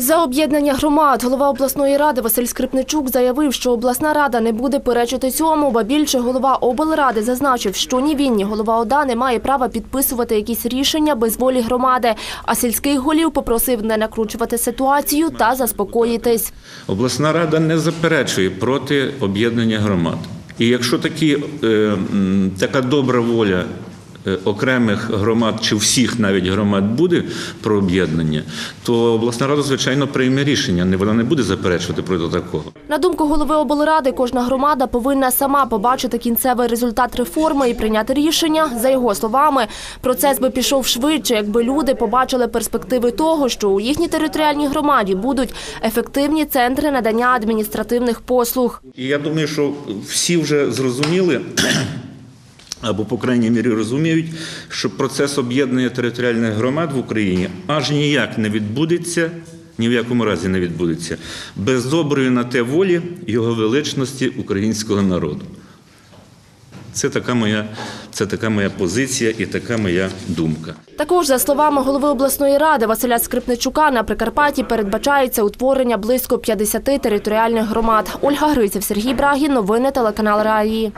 За об'єднання громад голова обласної ради Василь Скрипничук заявив, що обласна рада не буде перечити цьому, ба більше голова облради зазначив, що ні він, ні голова ОДА не має права підписувати якісь рішення без волі громади. А сільських голів попросив не накручувати ситуацію та заспокоїтись. Обласна рада не заперечує проти об'єднання громад. І якщо такі, е, така добра воля окремих громад чи всіх навіть громад буде про об'єднання, то обласна рада, звичайно, прийме рішення. Не- Вона не буде заперечувати проти такого. На думку голови облради, кожна громада повинна сама побачити кінцевий результат реформи і прийняти рішення. За його словами, процес би пішов швидше, якби люди побачили перспективи того, що у їхній територіальній громаді будуть ефективні центри надання адміністративних послуг. І я думаю, що всі вже зрозуміли. Або, по крайній мірі, розуміють, що процес об'єднання територіальних громад в Україні аж ніяк не відбудеться, ні в якому разі не відбудеться, без доброї на те волі його величності українського народу. Це така моя, це така моя позиція і така моя думка. Також, за словами голови обласної ради Василя Скрипничука, на Прикарпатті передбачається утворення близько 50 територіальних громад. Ольга Гриців, Сергій Брагін. Новини телеканал Раї.